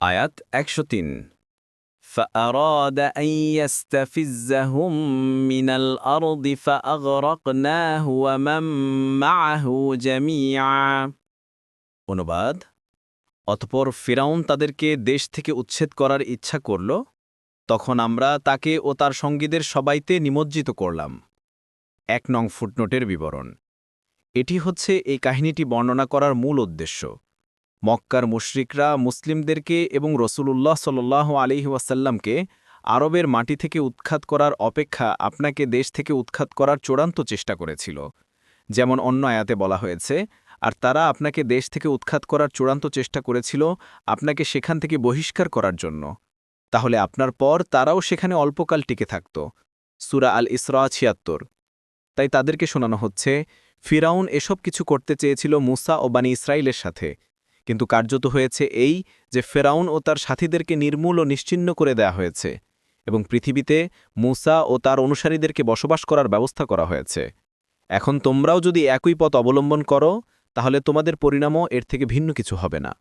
আয়াত একশো তিন فأراد أن يستفزهم من الأرض فأغرقناه ومن معه جميعا অনুবাদ অতপর ফিরাউন তাদেরকে দেশ থেকে উচ্ছেদ করার ইচ্ছা করল তখন আমরা তাকে ও তার সঙ্গীদের সবাইতে নিমজ্জিত করলাম এক নং ফুটনোটের বিবরণ এটি হচ্ছে এই কাহিনীটি বর্ণনা করার মূল উদ্দেশ্য মক্কার মুশরিকরা মুসলিমদেরকে এবং রসুলুল্লাহ সাল্লাহ আলিহি ওয়াসাল্লামকে আরবের মাটি থেকে উৎখাত করার অপেক্ষা আপনাকে দেশ থেকে উৎখাত করার চূড়ান্ত চেষ্টা করেছিল, যেমন অন্য আয়াতে বলা হয়েছে, আর তারা আপনাকে দেশ থেকে উৎখাত করার চূড়ান্ত চেষ্টা করেছিল আপনাকে সেখান থেকে বহিষ্কার করার জন্য। তাহলে আপনার পর তারাও সেখানে অল্পকাল টিকে থাকত। সুরা আল ইসরা ছিয়াত্তর। তাই তাদেরকে শোনানো হচ্ছে, ফিরাউন এসব কিছু করতে চেয়েছিল মুসা ও বানি ইসরায়েলের সাথে। কিন্তু কার্যত হয়েছে এই যে ফেরাউন ও তার সাথীদেরকে নির্মূল ও নিশ্চিন্ন করে দেয়া হয়েছে এবং পৃথিবীতে মূসা ও তার অনুসারীদেরকে বসবাস করার ব্যবস্থা করা হয়েছে। এখন তোমরাও যদি একই পথ অবলম্বন করো, তাহলে তোমাদের পরিণামও এর থেকে ভিন্ন কিছু হবে না।